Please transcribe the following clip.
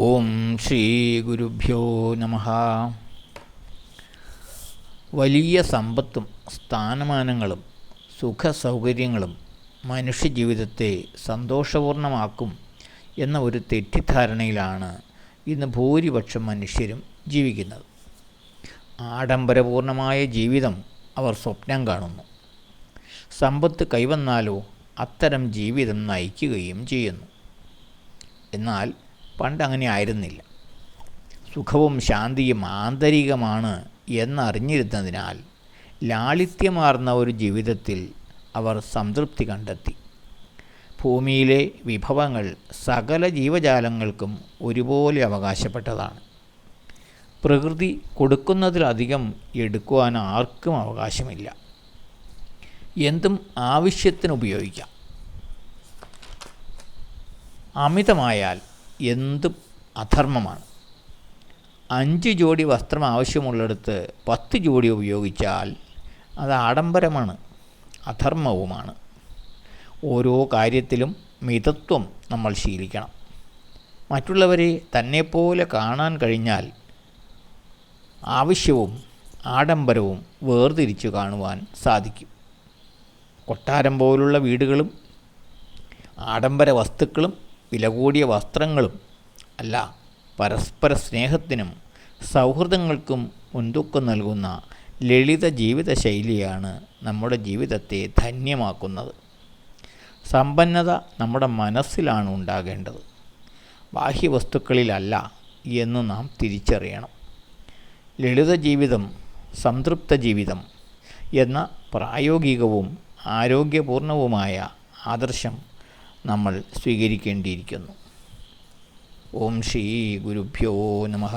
ഓം ശ്രീ ഗുരുഭ്യോ നമ. വലിയ സമ്പത്തും സ്ഥാനമാനങ്ങളും സുഖസൗകര്യങ്ങളും മനുഷ്യജീവിതത്തെ സന്തോഷപൂർണമാക്കും എന്ന ഒരു തെറ്റിദ്ധാരണയിലാണ് ഇന്ന് ഭൂരിപക്ഷം മനുഷ്യരും ജീവിക്കുന്നത്. ആഡംബരപൂർണമായ ജീവിതം അവർ സ്വപ്നം കാണുന്നു. സമ്പത്ത് കൈവന്നാലോ അത്തരം ജീവിതം നയിക്കുകയും ചെയ്യുന്നു. എന്നാൽ പണ്ട് അങ്ങനെ ആയിരുന്നില്ല സുഖവും ശാന്തിയും ആന്തരികമാണ് എന്നറിഞ്ഞിരുന്നതിനാൽ ലാളിത്യമാർന്ന ഒരു ജീവിതത്തിൽ അവർ സംതൃപ്തി കണ്ടെത്തി. ഭൂമിയിലെ വിഭവങ്ങൾ സകല ജീവജാലങ്ങൾക്കും ഒരുപോലെ അവകാശപ്പെട്ടതാണ്. പ്രകൃതി കൊടുക്കുന്നതിലധികം എടുക്കുവാൻ ആർക്കും അവകാശമില്ല. എന്തും ആവശ്യത്തിന് ഉപയോഗിക്കാം അമിതമായാൽ എന്തും അധർമ്മമാണ്. അഞ്ച് ജോഡി വസ്ത്രം ആവശ്യമുള്ളിടത്ത് പത്ത് ജോഡി ഉപയോഗിച്ചാൽ അത് ആഡംബരമാണ് അധർമ്മവുമാണ്. ഓരോ കാര്യത്തിലും മിതത്വം നമ്മൾ ശീലിക്കണം. മറ്റുള്ളവരെ തന്നെപ്പോലെ കാണാൻ കഴിഞ്ഞാൽ ആവശ്യവും ആഡംബരവും വേർതിരിച്ചു കാണുവാൻ സാധിക്കും. കൊട്ടാരം പോലുള്ള വീടുകളും ആഡംബര വസ്തുക്കളും വില കൂടിയ വസ്ത്രങ്ങളും അല്ല പരസ്പര സ്നേഹത്തിനും സൗഹൃദങ്ങൾക്കും മുൻതൂക്കം നൽകുന്ന ലളിത ജീവിത ശൈലിയാണ് നമ്മുടെ ജീവിതത്തെ ധന്യമാക്കുന്നത്. സമ്പന്നത നമ്മുടെ മനസ്സിലാണ് ഉണ്ടാകേണ്ടത്. ബാഹ്യവസ്തുക്കളിലല്ല എന്ന് നാം തിരിച്ചറിയണം. ലളിത ജീവിതം സംതൃപ്ത ജീവിതം എന്ന പ്രായോഗികവും ആരോഗ്യപൂർണവുമായ ആദർശം നമ്മൾ സ്വീകരിക്കേണ്ടിയിരിക്കുന്നു. ഓം ശ്രീ ഗുരുഭ്യോ നമഃ.